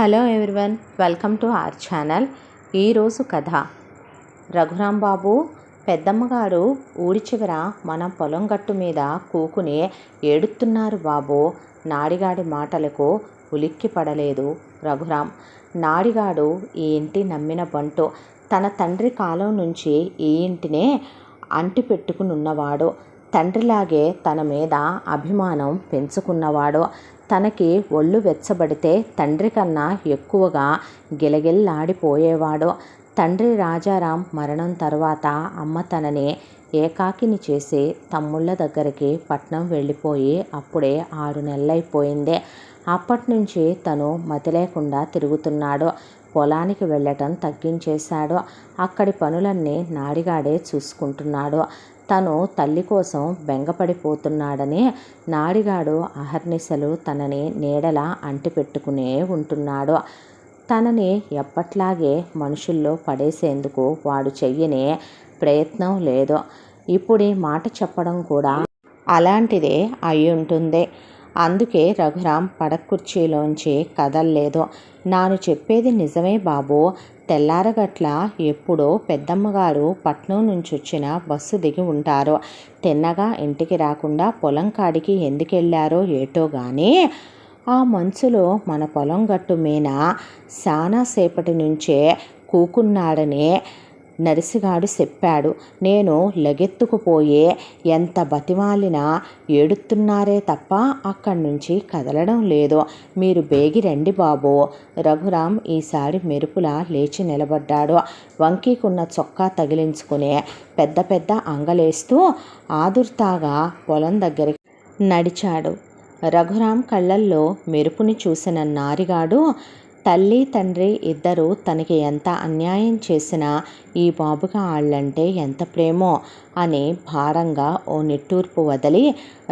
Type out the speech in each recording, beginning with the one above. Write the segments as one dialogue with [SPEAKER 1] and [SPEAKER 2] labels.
[SPEAKER 1] Hello everyone welcome to our channel. ఈరోజు కథ. రఘురాం బాబు పెద్దమ్మగారు ఊరి చివర మన పొలం గట్టు మీద కూకుని ఏడుతున్నారు బాబు. నాడిగాడి మాటలకు ఉలిక్కి పడలేదు రఘురాం. నాడిగాడు ఈ ఇంటి నమ్మిన బంటు. తన తండ్రి కాలం నుంచి ఈ ఇంటినే అంటి పెట్టుకునున్నవాడు తండ్రిలాగే తన మీద అభిమానం పెంచుకున్నవాడు. తనకి ఒళ్ళు వెచ్చబడితే తండ్రి కన్నా ఎక్కువగా గిలగిల్లాడిపోయేవాడు. తండ్రి రాజారాం మరణం తర్వాత అమ్మ తనని ఏకాకిని చేసి తమ్ముళ్ళ దగ్గరికి పట్నం వెళ్ళిపోయి అప్పుడే ఆరు నెలలైపోయింది. అప్పటినుంచి తను మతి లేకుండా తిరుగుతున్నాడు. పొలానికి వెళ్ళటం తగ్గించేశాడు. అక్కడి పనులన్నీ నాడిగాడే చూసుకుంటున్నాడు. తను తల్లి కోసం బెంగపడిపోతున్నాడని నాడిగాడు అహర్నిశలు తనని నీడలా అంటిపెట్టుకునే ఉంటున్నాడు. తనని ఎప్పట్లాగే మనుషుల్లో పడేసేందుకు వాడు చెయ్యని ప్రయత్నం లేదు. ఇప్పుడు మాట చెప్పడం కూడా అలాంటిదే అయి ఉంటుంది అందుకే రఘురాం పడకుర్చీలోంచి కదల్లేదు. నాను చెప్పేది నిజమే బాబు. తెల్లారగట్ల ఎప్పుడో పెద్దమ్మగారు పట్నం నుంచి వచ్చిన బస్సు దిగి ఉంటారు. తిన్నగా ఇంటికి రాకుండా పొలం కాడికి ఎందుకెళ్ళారో ఏటో కానీ ఆ మంచులో మన పొలం గట్టు మీద చాలాసేపటి నుంచే కూకున్నాడని నరిసిగాడు చెప్పాడు నేను లగెత్తుకుపోయే ఎంత బతిమాలినా ఏడుతున్నారే తప్ప అక్కడి నుంచి కదలడం లేదు. మీరు బేగి రండి బాబు. రఘురాం ఈసారి మెరుపులా లేచి నిలబడ్డాడు. వంకీకున్న చొక్కా తగిలించుకునే పెద్ద పెద్ద అంగలేస్తూ ఆదుర్తాగా పొలం దగ్గరికి నడిచాడు. రఘురాం కళ్ళల్లో మెరుపుని చూసిన నారిగాడు తల్లి తండ్రి ఇద్దరు తనకి ఎంత అన్యాయం చేసినా ఈ బాబుగా ఆళ్ళంటే ఎంత ప్రేమో అని భారంగా ఓ నిట్టూర్పు వదిలి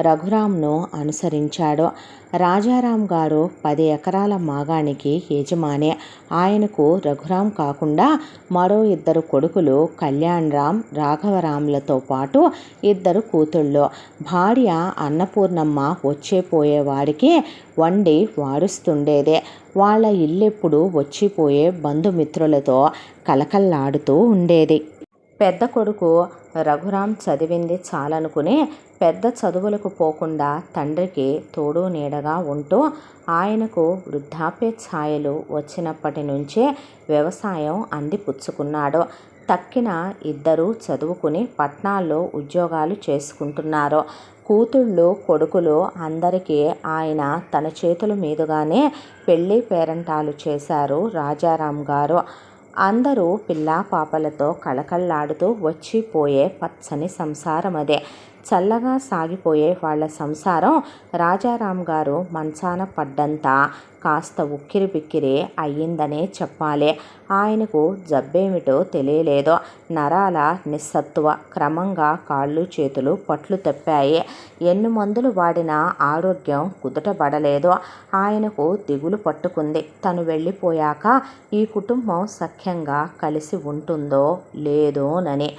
[SPEAKER 1] రఘురామ్ను అనుసరించాడు. రాజారాం గారు పది ఎకరాల మాగానికి యజమాని. ఆయనకు రఘురాం కాకుండా మరో ఇద్దరు కొడుకులు కళ్యాణరాం రాఘవరాములతో పాటు ఇద్దరు కూతుళ్ళు. భార్య అన్నపూర్ణమ్మ వచ్చే పోయేవాడికి వండి వారుస్తుండేదే. వాళ్ళ ఇల్లెప్పుడు వచ్చిపోయే బంధుమిత్రులతో కలకల్లాడుతూ ఉండేది. పెద్ద కొడుకు రఘురాం చదివింది చాలనుకుని పెద్ద చదువులకు పోకుండా తండ్రికి తోడు నీడగా ఉంటూ ఆయనకు వృద్ధాప్య ఛాయలు వచ్చినప్పటి నుంచే వ్యవసాయం అందిపుచ్చుకున్నాడు. తక్కిన ఇద్దరు చదువుకుని పట్నాల్లో ఉద్యోగాలు చేసుకుంటున్నారు. కూతుళ్ళు కొడుకులు అందరికీ ఆయన తన చేతుల మీదుగానే పెళ్ళి పేరంటాలు చేశారు రాజారాం గారు. అందరూ పిల్లా పాపలతో కళకళలాడుతూ వచ్చిపోయే పచ్చని సంసారం అదే చల్లగా సాగిపోయే వాళ్ళ సంసారం రాజారాం గారు మంచాన పడ్డంతా కాస్త ఉక్కిరి బిక్కిరి అయ్యిందనే చెప్పాలి. ఆయనకు జబ్బేమిటో తెలియలేదో. నరాల నిస్సత్వ క్రమంగా కాళ్ళు చేతులు పట్లు తప్పాయి. ఎన్ని మందులు వాడినా ఆరోగ్యం కుదుటబడలేదు. ఆయనకు దిగులు పట్టుకుంది. తను వెళ్ళిపోయాక ఈ కుటుంబం సఖ్యంగా కలిసి ఉంటుందో లేదోనని.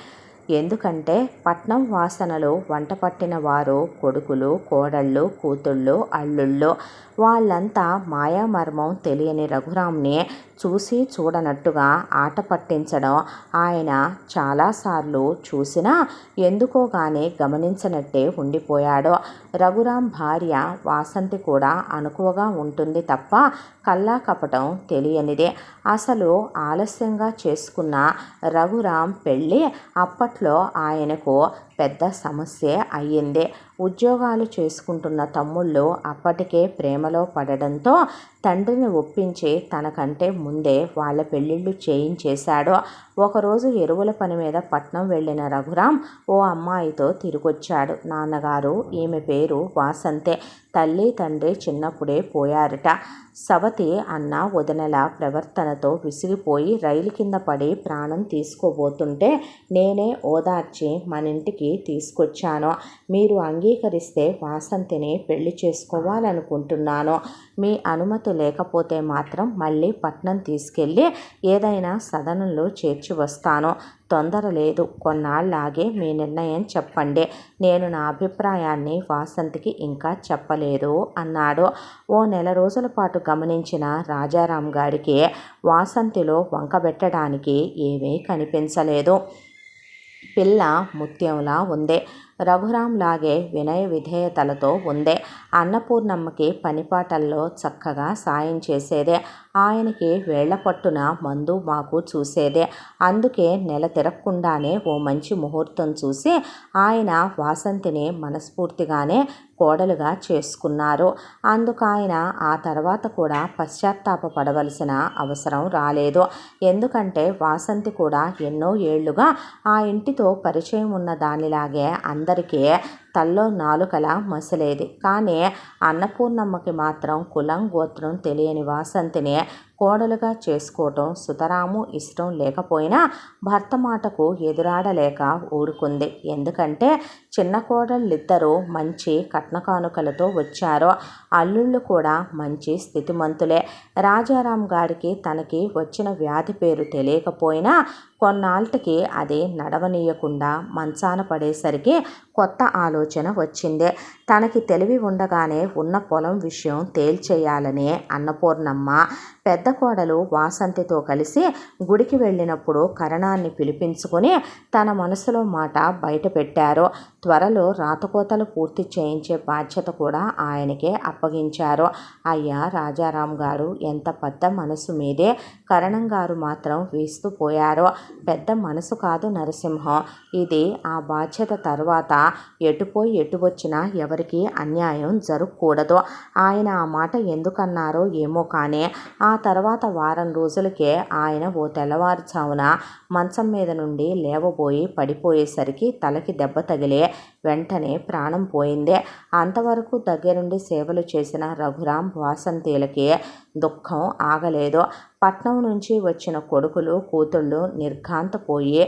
[SPEAKER 1] ఎందుకంటే పట్నం వాసనలో వంట పట్టిన వారు కొడుకులు కోడళ్ళు కూతుళ్ళు అల్లుళ్ళు వాళ్ళంతా మాయామర్మం తెలియని రఘురామ్ని చూసి చూడనట్టుగా ఆట పట్టించడం ఆయన చాలాసార్లు చూసినా ఎందుకోగానే గమనించనట్టే ఉండిపోయాడు. రఘురాం భార్య వాసంతి కూడా అనుకువగా ఉంటుంది తప్ప కల్లా కపటం తెలియనిదే. అసలు ఆలస్యంగా చేసుకున్న రఘురాం పెళ్ళి అప్పట్లో ఆయనకు పెద్ద సమస్య అయ్యింది. ఉద్యోగాలు చేసుకుంటున్న తమ్ముళ్ళు అప్పటికే ప్రేమలో పడడంతో తండ్రిని ఒప్పించి తనకంటే ముందే వాళ్ళ పెళ్ళిళ్ళు చేయించేశాడు. ఒకరోజు ఎరువుల పని మీద పట్నం వెళ్ళిన రఘురాం ఓ అమ్మాయితో తిరిగొచ్చాడు. నాన్నగారు ఈమె పేరు వాసంతే. తల్లి తండ్రి చిన్నప్పుడే పోయారట. సవతి అన్న వదనల ప్రవర్తనతో విసిగిపోయి రైలు కింద పడి ప్రాణం తీసుకోబోతుంటే నేనే ఓదార్చి మన ఇంటికి తీసుకొచ్చాను. మీరు అంగీకరిస్తే వాసంతిని పెళ్ళి చేసుకోవాలనుకుంటున్నాను. మీ అనుమతి లేకపోతే మాత్రం మళ్ళీ పట్నం తీసుకెళ్ళి ఏదైనా సదనంలో చేర్చి వస్తాను తొందర లేదు. కొన్నాళ్ళలాగే మీ నిర్ణయం చెప్పండి. నేను నా అభిప్రాయాన్ని వాసంతికి ఇంకా చెప్పలేదు అన్నాడు. ఓ నెల రోజుల పాటు గమనించిన రాజారాం గారికి వాసంతిలో వంకబెట్టడానికి ఏమీ కనిపించలేదు. పిల్ల ముత్యంలా ఉంది. రఘురాం లాగే వినయ విధేయతలతో ఉందే. అన్నపూర్ణమ్మకి పనిపాటల్లో చక్కగా సాయం చేసేదే. ఆయనకి వేళ్ళ పట్టున మందు మాకు చూసేదే. అందుకే నెల తిరగకుండానే ఓ మంచి ముహూర్తం చూసి ఆయన వాసంతిని మనస్ఫూర్తిగానే కోడలుగా చేసుకున్నారు. అందుకు ఆయన ఆ తర్వాత కూడా పశ్చాత్తాపపడవలసిన అవసరం రాలేదు. ఎందుకంటే వాసంతి కూడా ఎన్నో ఏళ్ళుగా ఆ ఇంటితో పరిచయం ఉన్న దానిలాగే అందరికీ తల్లో నాలుకల మసలేది. కానీ అన్నపూర్ణమ్మకి మాత్రం కులం గోత్రం తెలియని వాసంతిని కోడలుగా చేసుకోవటం సుతరాము ఇష్టం లేకపోయినా భర్త మాటకు ఎదురాడలేక ఊరుకుంది. ఎందుకంటే చిన్న కోడళ్ళిద్దరూ మంచి కట్న కానుకలతో వచ్చారు. అల్లుళ్ళు కూడా మంచి స్థితిమంతులే. రాజారాం గారికి తనకి వచ్చిన వ్యాధి పేరు తెలియకపోయినా కొన్నాళ్ళకి అది నడవనీయకుండా మంచాన పడేసరికి కొత్త ఆలోచన వచ్చింది. తనకి తెలివి ఉండగానే ఉన్న పొలం విషయం తేల్చేయాలనే అన్నపూర్ణమ్మ పెద్ద కోడలు వాసంతితో కలిసి గుడికి వెళ్ళినప్పుడు కరణాన్ని పిలిపించుకొని తన మనసులో మాట బయట పెట్టారు త్వరలో రాతకోతలు పూర్తి చేయించే బాధ్యత కూడా ఆయనకే అప్పగించారు. అయ్యా రాజారాం గారు ఎంత పెద్ద మనసు మీదే కరణం గారు మాత్రం వీస్తూ పోయారు. పెద్ద మనసు కాదు నరసింహం. ఇది ఆ బాధ్యత తర్వాత ఎటుపోయి ఎటు వచ్చినా ఎవరికి అన్యాయం జరగకూడదు. ఆయన ఆ మాట ఎందుకన్నారో ఏమో కానీ ఆ తర్వాత వారం రోజులకే ఆయన ఓ తెల్లవారుజామున మంచం మీద నుండి లేవబోయి పడిపోయేసరికి తలకి దెబ్బ తగిలే వెంటనే ప్రాణం పోయిందే. అంతవరకు దగ్గరుండి సేవలు చేసిన రఘురాం వాసంతీలకి దుఃఖం ఆగలేదు. పట్నం నుంచి వచ్చిన కొడుకులు కూతుళ్ళు నిర్ఘాంతపోయి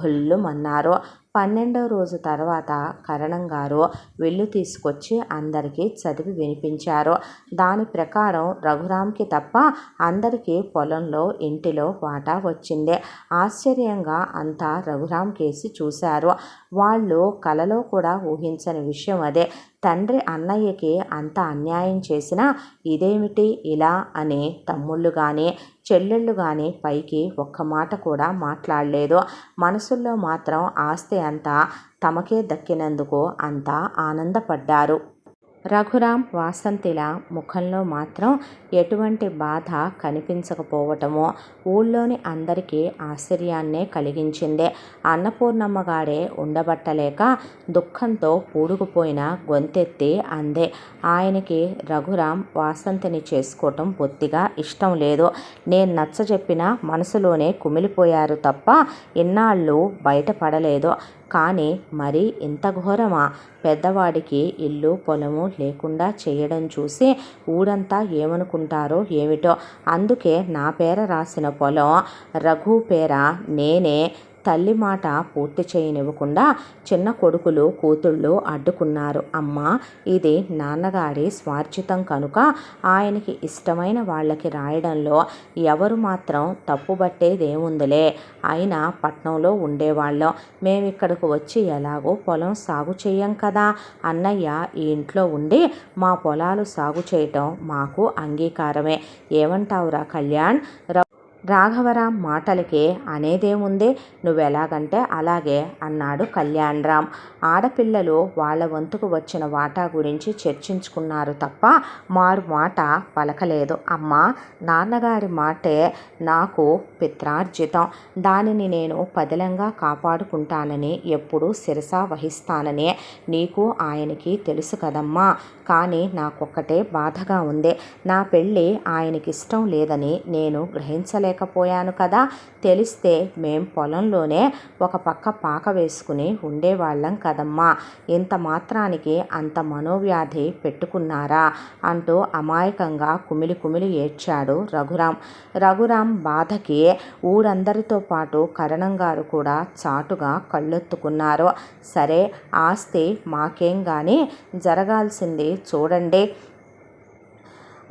[SPEAKER 1] గొల్లుమన్నారు. పన్నెండో రోజు తర్వాత కరణం గారు వెళ్ళు తీసుకొచ్చి అందరికీ చదివి వినిపించారు. దాని ప్రకారం రఘురామ్కి తప్ప అందరికీ పొలంలో ఇంటిలో వాటా వచ్చింది. ఆశ్చర్యంగా అంతా రఘురామ్ కేసి చూశారు. వాళ్ళు కలలో కూడా ఊహించని విషయం అదే. తండ్రి అన్నయ్యకి అంత అన్యాయం చేసినా ఇదేమిటి ఇలా అని తమ్ముళ్ళు కానీ చెల్లెళ్ళు కానీ పైకి ఒక్క మాట కూడా మాట్లాడలేదు. మనసుల్లో మాత్రం ఆస్తి అంతా తమకే దక్కినందుకు అంతా ఆనందపడ్డారు. రఘురాం వాసంతిల ముఖంలో మాత్రం ఎటువంటి బాధ కనిపించకపోవటమో ఊళ్ళోని అందరికీ ఆశ్చర్యాన్నే కలిగించింది. అన్నపూర్ణమ్మ గారే ఉండబట్టలేక దుఃఖంతో పూడుకుపోయిన గొంతెత్తి అందే. ఆయనకి రఘురాం వాసంతిని చేసుకోవటం బొత్తిగా ఇష్టం లేదు. నేను నచ్చ చెప్పిన మనసులోనే కుమిలిపోయారు తప్ప ఇన్నాళ్ళు బయటపడలేదు. కానీ మరి ఇంత ఘోరమా? పెద్దవాడికి ఇల్లు పొలము లేకుండా చేయడం చూసి ఊరంతా ఏమనుకుంటారో ఏమిటో. అందుకే నా పేర రాసిన పొలం. రఘు పేర నేనే తల్లి మాట పూర్తి చేయనివ్వకుండా చిన్న కొడుకులు కూతుళ్ళు అడ్డుకున్నారు. అమ్మ ఇది నాన్నగారి స్వార్జితం కనుక ఆయనకి ఇష్టమైన వాళ్ళకి రాయడంలో ఎవరు మాత్రం తప్పుబట్టేదేముందిలే. అయినా పట్నంలో ఉండేవాళ్ళం. మేమిక్కడికి వచ్చి ఎలాగో పొలం సాగు చేయం కదా. అన్నయ్య ఈ ఇంట్లో ఉండి మా పొలాలు సాగు చేయటం మాకు అంగీకారమే. ఏమంటావురా కళ్యాణ్? రాఘవరాం మాటలకి అనేదేముంది? నువ్వెలాగంటే అలాగే అన్నాడు కళ్యాణరామ్. ఆడపిల్లలు వాళ్ళ వంతుకు వచ్చిన వాటా గురించి చర్చించుకున్నారు తప్ప మారు మాట పలకలేదు. అమ్మ నాన్నగారి మాటే నాకు పిత్రార్జితం. దానిని నేను పదిలంగా కాపాడుకుంటానని ఎప్పుడూ శిరస వహిస్తానని నీకు ఆయనకి తెలుసు కదమ్మా. కానీ నాకొక్కటే బాధగా ఉంది. నా పెళ్ళి ఆయనకిష్టం లేదని నేను గ్రహించలేక చేయలేకపోయాను కదా? తెలిస్తే మేం పొలంలోనే ఒక పక్క పాక వేసుకుని ఉండేవాళ్ళం కదమ్మా. ఇంత మాత్రానికి అంత మనోవ్యాధి పెట్టుకున్నారా? అంటూ అమాయకంగా కుమిలి కుమిలి ఏడ్చాడు రఘురాం రఘురాం బాధకి ఊరందరితో పాటు కరణం గారు కూడా చాటుగా కళ్ళెత్తుకున్నారు. సరే ఆస్తి మాకేం కానీ జరగాల్సింది చూడండి.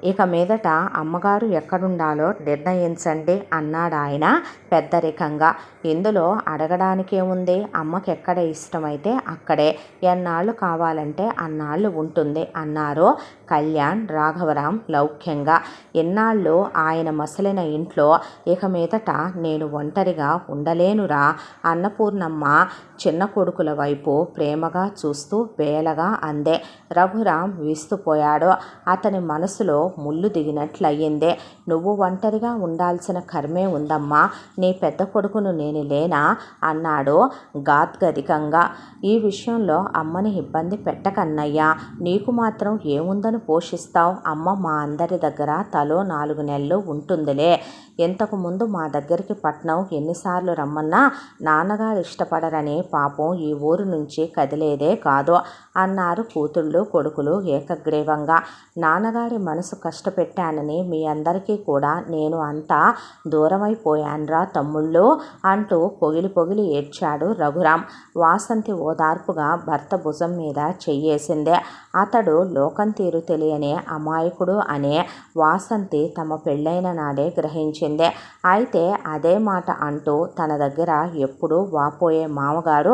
[SPEAKER 1] ఇక మీదట అమ్మగారు ఎక్కడుండాలో నిర్ణయించండి అన్నాడు ఆయన పెద్దరికంగా. ఇందులో అడగడానికేముంది? అమ్మకి ఎక్కడ ఇష్టమైతే అక్కడే. ఎన్నాళ్ళు కావాలంటే అన్నాళ్ళు ఉంటుంది అన్నారు కళ్యాణ్ రాఘవరాం లౌక్యంగా ఎన్నాళ్ళో ఆయన మసలిన ఇంట్లో ఇక మీదట నేను ఒంటరిగా ఉండలేనురా అన్నపూర్ణమ్మ చిన్న కొడుకుల వైపు ప్రేమగా చూస్తూ వేలగా అందే. రఘురాం వీస్తుపోయాడు అతని మనసులో ముళ్ళు దిగినట్లయిందే. నువ్వు ఒంటరిగా ఉండాల్సిన కర్మే ఉందమ్మా. నీ పెద్ద కొడుకును నేను లేనా? అన్నాడు గాద్గదికంగా. ఈ విషయంలో అమ్మని ఇబ్బంది పెట్టకన్నయ్యా. నీకు మాత్రం ఏముందని పోషిస్తావు. అమ్మ మా అందరి దగ్గర తలో నాలుగు నెలలు ఉంటుందిలే. ఇంతకు ముందు మా దగ్గరికి పట్నం ఎన్నిసార్లు రమ్మన్నా నాన్నగారు ఇష్టపడరని పాపం ఈ ఊరు నుంచి కదిలేదే కాదు అన్నారు కూతుళ్ళు కొడుకులు ఏకగ్రీవంగా. నాన్నగారి మనసు కష్టపెట్టానని మీ అందరికీ కూడా నేను అంతా దూరమైపోయాన్రా తమ్ముళ్ళు అంటూ పొగిలి పొగిలి ఏడ్చాడు రఘురాం. వాసంతి ఓదార్పుగా భర్త భుజం మీద చెయ్యేసిందే. అతడు లోకం తీరు తెలియని అమాయకుడు అనే వాసంతి తమ పెళ్ళైన నాడే గ్రహించింది. అయితే అదే మాట అంటూ తన దగ్గర ఎప్పుడూ వాపోయే మామగారు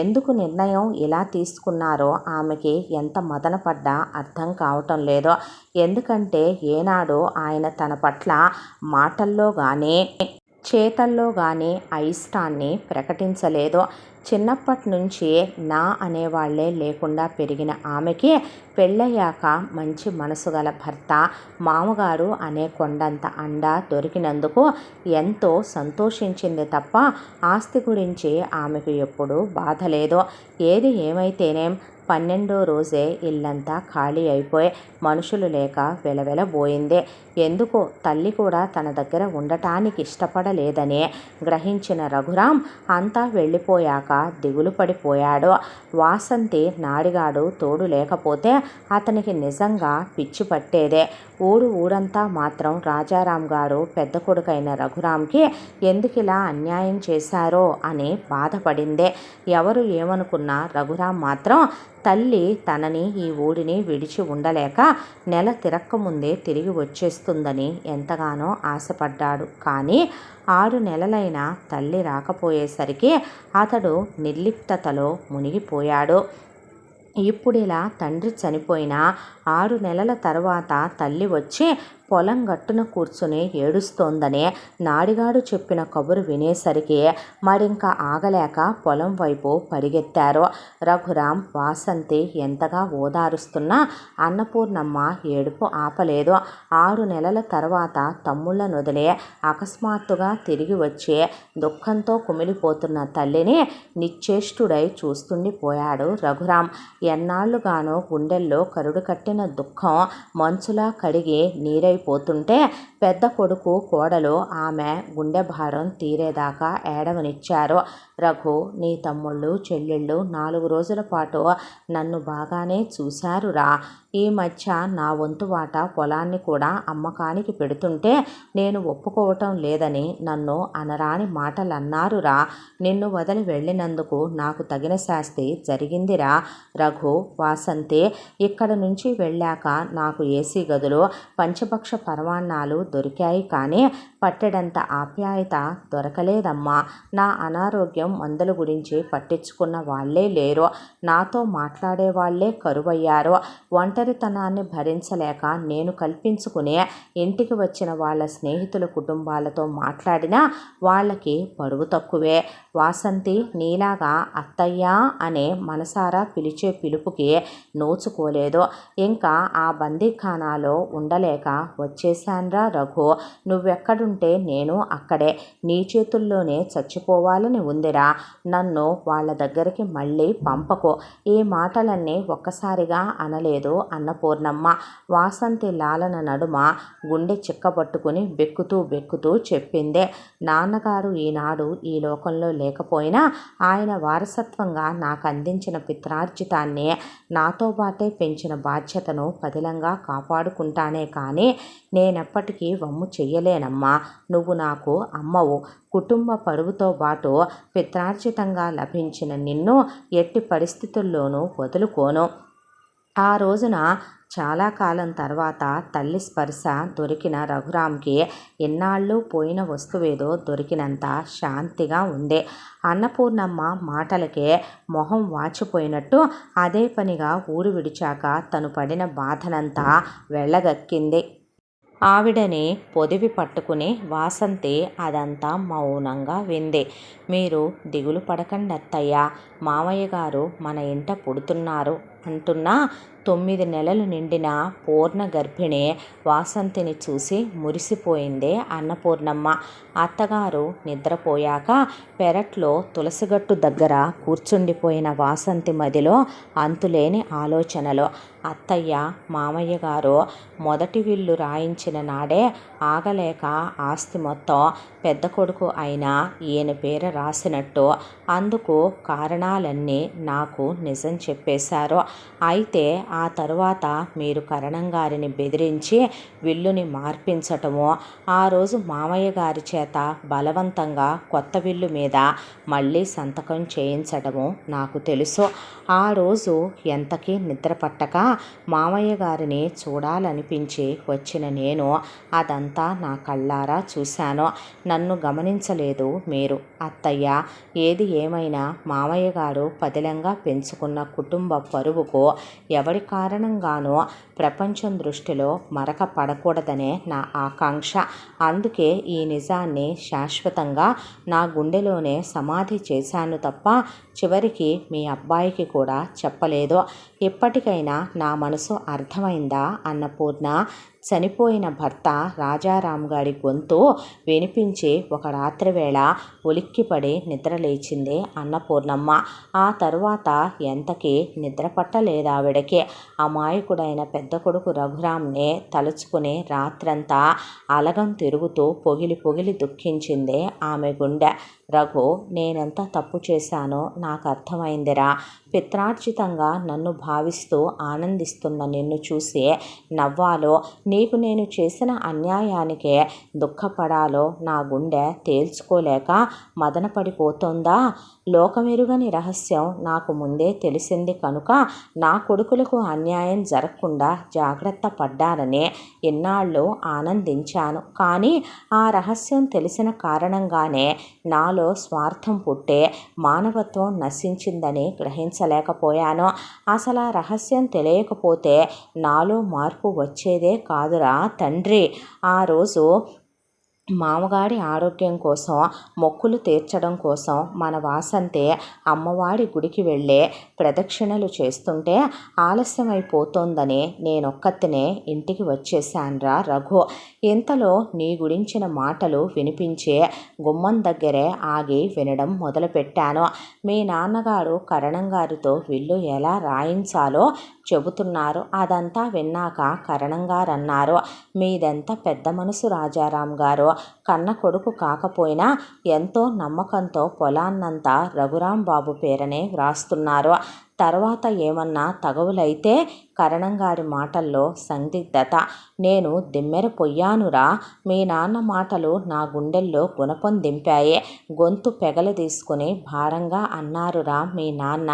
[SPEAKER 1] ఎందుకు నిర్ణయం ఇలా తీసుకున్నారో ఆమెకి ఎంత మదనపడ్డా అర్థం కావటం లేదో. ఎందుకంటే ఏనాడు ఆయన తన పట్ల మాటల్లో కానీ చేతల్లో కానీ అయిష్టాన్ని ప్రకటించలేదు. చిన్నప్పటి నుంచి నా అనేవాళ్ళే లేకుండా పెరిగిన ఆమెకి పెళ్ళయ్యాక మంచి మనసు గల భర్త మామగారు అనే కొండంత అండ దొరికినందుకు ఎంతో సంతోషించింది తప్ప ఆస్తి గురించి ఆమెకు ఎప్పుడూ బాధ లేదు. ఏది ఏమైతేనేం పన్నెండో రోజే ఇల్లంతా ఖాళీ అయిపోయి మనుషులు లేక వెలవెలబోయింది ఎందుకో? తల్లి కూడా తన దగ్గర ఉండటానికి ఇష్టపడలేదని గ్రహించిన రఘురాం అంతా వెళ్ళిపోయాక దిగులు పడిపోయాడు. వాసంతి నాడిగాడు తోడు లేకపోతే అతనికి నిజంగా పిచ్చి పట్టేదే. ఊరు ఊరంతా మాత్రం రాజారాం గారు పెద్ద కొడుకైన రఘురాంకి ఎందుకిలా అన్యాయం చేశారో అని బాధపడిందే. ఎవరు ఏమనుకున్నా రఘురాం మాత్రం తల్లి తనని ఈ ఊరిని విడిచి ఉండలేక నెల తిరక్కముందే తిరిగి వచ్చేస్తుందని ఎంతగానో ఆశపడ్డాడు. కానీ ఆరు నెలలైన తల్లి రాకపోయేసరికి అతడు నిర్లిప్తతలో మునిగిపోయాడు. ఇప్పుడిలా తండ్రి చనిపోయిన ఆరు నెలల తర్వాత తల్లి వచ్చి పొలం గట్టున కూర్చుని ఏడుస్తోందని నాడిగాడు చెప్పిన కబురు వినేసరికి మరింక ఆగలేక పొలం వైపు పరిగెత్తారు. రఘురాం వాసంతి ఎంతగా ఓదారుస్తున్నా అన్నపూర్ణమ్మ ఏడుపు ఆపలేదు. ఆరు నెలల తర్వాత తమ్ముళ్ళ నొదిలే అకస్మాత్తుగా తిరిగి వచ్చి దుఃఖంతో కుమిలిపోతున్న తల్లిని నిశ్చేష్టుడై చూస్తుండిపోయాడు రఘురాం. ఎన్నాళ్ళుగానో గుండెల్లో కరుడు కట్టిన దుఃఖం మంచులా కడిగి నీరై పోతుంటే పెద్ద కొడుకు కోడలు ఆమె గుండె భారం తీరేదాకా ఏడవనిచ్చారు. రఘు నీ తమ్ముళ్ళు చెల్లెళ్ళు నాలుగు రోజుల పాటు నన్ను బాగానే చూశారురా. ఈ మధ్య నా వంతు వాటా పొలాన్ని కూడా అమ్మకానికి పెడుతుంటే నేను ఒప్పుకోవటం లేదని నన్ను అనరాని మాటలు అన్నారురా నిన్ను వదిలి వెళ్ళినందుకు నాకు తగిన శాస్తి జరిగిందిరా. రఘు వాసంతి ఇక్కడ నుంచి వెళ్ళాక నాకు ఏసీ గదులు పంచపక్ష పరమాన్నాలు దొరికాయి కానీ పట్టెడంత ఆప్యాయత దొరకలేదమ్మా. నా అనారోగ్యం మందుల గురించి పట్టించుకున్న వాళ్ళే లేరు. నాతో మాట్లాడే వాళ్ళే కరువయ్యారు. ఒంటరితనాన్ని భరించలేక నేను కల్పించుకునే ఇంటికి వచ్చిన వాళ్ళ స్నేహితుల కుటుంబాలతో మాట్లాడినా వాళ్ళకి పరువు తక్కువే. వాసంతి నీలాగా అత్తయ్యా అనే మనసారా పిలిచే పిలుపుకి నోచుకోలేదు. ఇంకా ఆ బందీఖానాలో ఉండలేక వచ్చేశాన్రా రఘు. నువ్వెక్కడుంటే నేను అక్కడే. నీ చేతుల్లోనే చచ్చిపోవాలని ఉంది. ఉందిరా నన్ను వాళ్ళ దగ్గరికి మళ్ళీ పంపకు. ఈ మాటలన్నీ ఒక్కసారిగా అనలేదు అన్నపూర్ణమ్మ వాసంతి లాలన నడుమ గుండె చిక్కబట్టుకుని బెక్కుతూ బెక్కుతూ చెప్పిందే. నాన్నగారు ఈనాడు ఈ లోకంలో లేకపోయినా ఆయన వారసత్వంగా నాకు అందించిన పిత్రార్జితాన్ని నాతో పాటే పెంచిన బాధ్యతను పదిలంగా కాపాడుకుంటానే కానీ నేనెప్పటికీ వమ్ము చెయ్యలేనమ్మా. నువ్వు నాకు అమ్మవు. కుటుంబ పరువుతో పాటు పిత్రార్జితంగా లభించిన నిన్ను ఎట్టి పరిస్థితుల్లోనూ వదులుకోను. ఆ రోజున చాలా కాలం తర్వాత తల్లి స్పర్శ దొరికిన రఘురామ్కి ఎన్నాళ్ళు పోయిన వస్తువేదో దొరికినంత శాంతిగా ఉంది అన్నపూర్ణమ్మ మాటలకే మొహం వాచిపోయినట్టు అదే పనిగా ఊరు విడిచాక తను పడిన బాధనంతా వెళ్ళగక్కింది ఆవిడని పొదివి పట్టుకుని వాసంతి అదంతా మౌనంగా వింది. మీరు దిగులు పడకండి అత్తయ్య మామయ్య గారు మన ఇంట పుడుతున్నారు అంటున్నా తొమ్మిది నెలలు నిండిన పూర్ణ గర్భిణి వాసంతిని చూసి మురిసిపోయిందే అన్నపూర్ణమ్మ. అత్తగారు నిద్రపోయాక పెరట్లో తులసిగట్టు దగ్గర కూర్చుండిపోయిన వాసంతి మదిలో అంతులేని ఆలోచనలు. అత్తయ్య మామయ్య గారు మొదటి విల్లు రాయించిన నాడే ఆగలేక ఆస్తి మొత్తం పెద్ద కొడుకు అయిన ఈయన పేర రాసినట్టు అందుకు కారణాలన్నీ నాకు నిజం చెప్పేశారు. అయితే ఆ తరువాత మీరు కరణం గారిని బెదిరించి విల్లుని మార్పించటము ఆ రోజు మామయ్య గారి చేత బలవంతంగా కొత్త విల్లు మీద మళ్ళీ సంతకం చేయించడము నాకు తెలుసు. ఆ రోజు ఎంతకీ నిద్రపట్టక మామయ్య గారిని చూడాలనిపించి వచ్చిన నేను అదంతా నా కళ్ళారా చూశాను. నన్ను గమనించలేదు మీరు. అత్తయ్య ఏది ఏమైనా మామయ్య గారు పదిలంగా పెంచుకున్న కుటుంబ పరువుకు ఎవరి కారణంగానో ప్రపంచం దృష్టిలో మరక పడకూడదనే నా ఆకాంక్ష. అందుకే ఈ నిజాన్ని శాశ్వతంగా నా గుండెలోనే సమాధి చేశాను తప్ప చివరికి మీ అబ్బాయికి కూడా చెప్పలేదు. ఇప్పటికైనా నా మనసు అర్థమైందా అన్నపూర్ణ? చనిపోయిన భర్త రాజారాం గారి గొంతు వినిపించి ఒక రాత్రివేళ ఉలిక్కిపడి నిద్రలేచింది అన్నపూర్ణమ్మ. ఆ తరువాత ఎంతకీ నిద్ర పట్టలేదావిడకి అమాయకుడైన పెద్ద కొడుకు రఘురాంనే తలుచుకుని రాత్రంతా అలగం తిరుగుతూ పొగిలి పొగిలి దుఃఖించిందే ఆమె గుండె. రఘు నేనెంత తప్పు చేశానో నాకు అర్థమైందిరా పిత్రార్జితంగా నన్ను భావిస్తూ ఆనందిస్తున్న నిన్ను చూసి నవ్వాలో నీకు నేను చేసిన అన్యాయానికే దుఃఖపడాలో నా గుండె తేల్చుకోలేక మదనపడిపోతుందా? లోకమెరుగని రహస్యం నాకు ముందే తెలిసింది కనుక నా కొడుకులకు అన్యాయం జరగకుండా జాగ్రత్త పడ్డానని ఎన్నాళ్ళు ఆనందించాను. కానీ ఆ రహస్యం తెలిసిన కారణంగానే నా నాలో స్వార్థం పుట్టే మానవత్వం నశించిందని గ్రహించలేకపోయాను. అసలు ఆ రహస్యం తెలియకపోతే నాలో మార్పు వచ్చేదే కాదురా తండ్రి. ఆ రోజు మామగారి ఆరోగ్యం కోసం మొక్కులు తీర్చడం కోసం మన వాసంతే అమ్మవారి గుడికి వెళ్ళే ప్రదక్షిణలు చేస్తుంటే ఆలస్యమైపోతోందని నేనొక్కతినే ఇంటికి వచ్చేశాన్రా రఘు. ఇంతలో నీ గురించిన మాటలు వినిపించే గుమ్మం దగ్గరే ఆగి వినడం మొదలుపెట్టాను. మీ నాన్నగారు కరణం గారితో విల్లు ఎలా రాయించాలో చెబుతున్నారు. అదంతా విన్నాక కరణం గారు పెద్ద మనసు రాజారాం గారు కన్న కొడుకు కాకపోయినా ఎంతో నమ్మకంతో పొలాన్నంతా రఘురాం బాబు పేరనే వ్రాస్తున్నారు. తర్వాత ఏమన్నా తగవులైతే కరణం గారి మాటల్లో సందిగ్ధత. నేను దిమ్మెర పొయ్యానురా. మీ నాన్న మాటలు నా గుండెల్లో గుణపొందింపాయే గొంతు పెగలు తీసుకుని భారంగా అన్నారురా మీ నాన్న.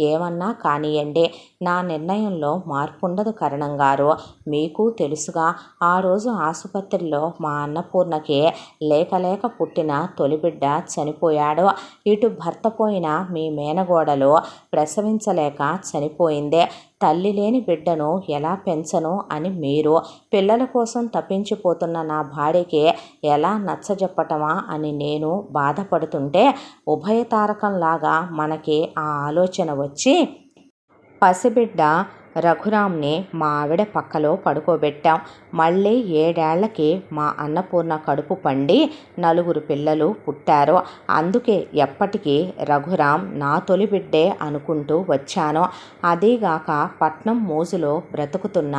[SPEAKER 1] ఏమన్నా కానియండి. నా నిర్ణయంలో మార్పుండదు కరణం గారు మీకు తెలుసుగా ఆ రోజు ఆసుపత్రిలో మా అన్నపూర్ణకి లేకలేక పుట్టిన తొలిబిడ్డ చనిపోయాడు. ఇటు భర్త పోయిన మీ మేనగోడలో ప్రసవించ ప్రసవించలేక చనిపోయిందే. తల్లి లేని బిడ్డను ఎలా పెంచను అని మీరు పిల్లల కోసం తప్పించిపోతున్న నా భార్యకి ఎలా నచ్చజెప్పటమా అని నేను బాధపడుతుంటే ఉభయతారకంలాగా మనకి ఆ ఆలోచన వచ్చి పసిబిడ్డ రఘురామ్ని మా ఆవిడ పక్కలో పడుకోబెట్టాం. మళ్ళీ ఏడేళ్ళకి మా అన్నపూర్ణ కడుపు పండి నలుగురు పిల్లలు పుట్టారు. అందుకే ఎప్పటికీ రఘురామ్ నా తొలి బిడ్డే అనుకుంటూ వచ్చాను. అదీగాక పట్నం మోజులో బ్రతుకుతున్న.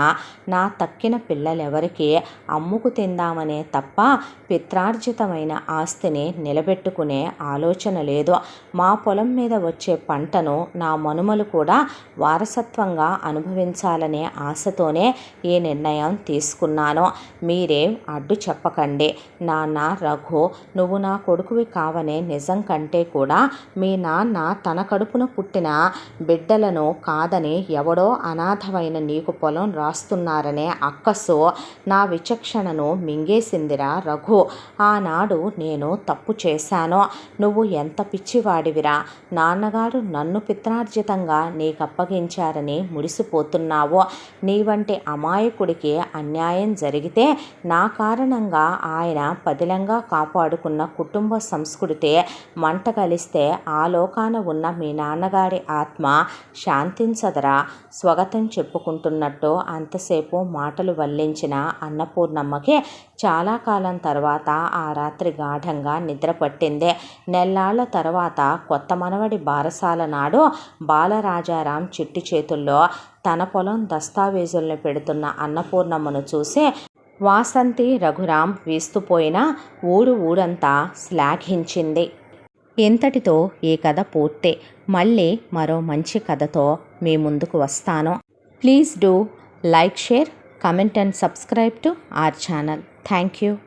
[SPEAKER 1] నా తక్కిన పిల్లలెవరికి అమ్ముకు తిందామనే తప్ప పిత్రార్జితమైన ఆస్తిని నిలబెట్టుకునే ఆలోచన లేదు. మా పొలం మీద వచ్చే పంటను నా మనుమలు కూడా వారసత్వంగా అనుభవించాలనే ఆశతోనే ఈ నిర్ణయం తీసుకున్నాను మీరేం అడ్డు చెప్పకండి. నాన్న రఘు నువ్వు నా కొడుకువి కావనే నిజం కంటే కూడా మీ నాన్న తన కడుపున పుట్టిన బిడ్డలను కాదని ఎవడో అనాథమైన నీకు పొలం రాస్తున్నారనే అక్కసు నా విచక్షణను మింగేసిందిరా రఘు. ఆనాడు నేను తప్పు చేశాను నువ్వు ఎంత పిచ్చివాడివిరా. నాన్నగారు నన్ను పిత్రార్జితంగా నీకు అప్పగించారని పోతున్నావో నీ వంటి అమాయకుడికి అన్యాయం జరిగితే నా కారణంగా ఆయన పదిలంగా కాపాడుకున్న కుటుంబ సంస్కృతి మంట కలిస్తే ఆ లోకాన ఉన్న మీ నాన్నగారి ఆత్మ శాంతించదరా. స్వాగతం చెప్పుకుంటున్నట్టు అంతసేపు మాటలు వల్లించిన అన్నపూర్ణమ్మకి చాలా కాలం తర్వాత ఆ రాత్రి గాఢంగా నిద్రపట్టింది నెల్లాళ్ళ తర్వాత కొత్త మనవడి బారసాల నాడు బాలరాజారాం చిట్టి చేతుల్లో తన పొలం దస్తావేజుల్ని పెడుతున్న అన్నపూర్ణమ్మను చూసి వాసంతి రఘురాం వీస్తుపోయిన ఊడు ఊడంతా శ్లాఘించింది. ఇంతటితో ఈ కథ పూర్తి. మళ్ళీ మరో మంచి కథతో మీ ముందుకు వస్తాను. Please do like share comment and subscribe to our channel. Thank you.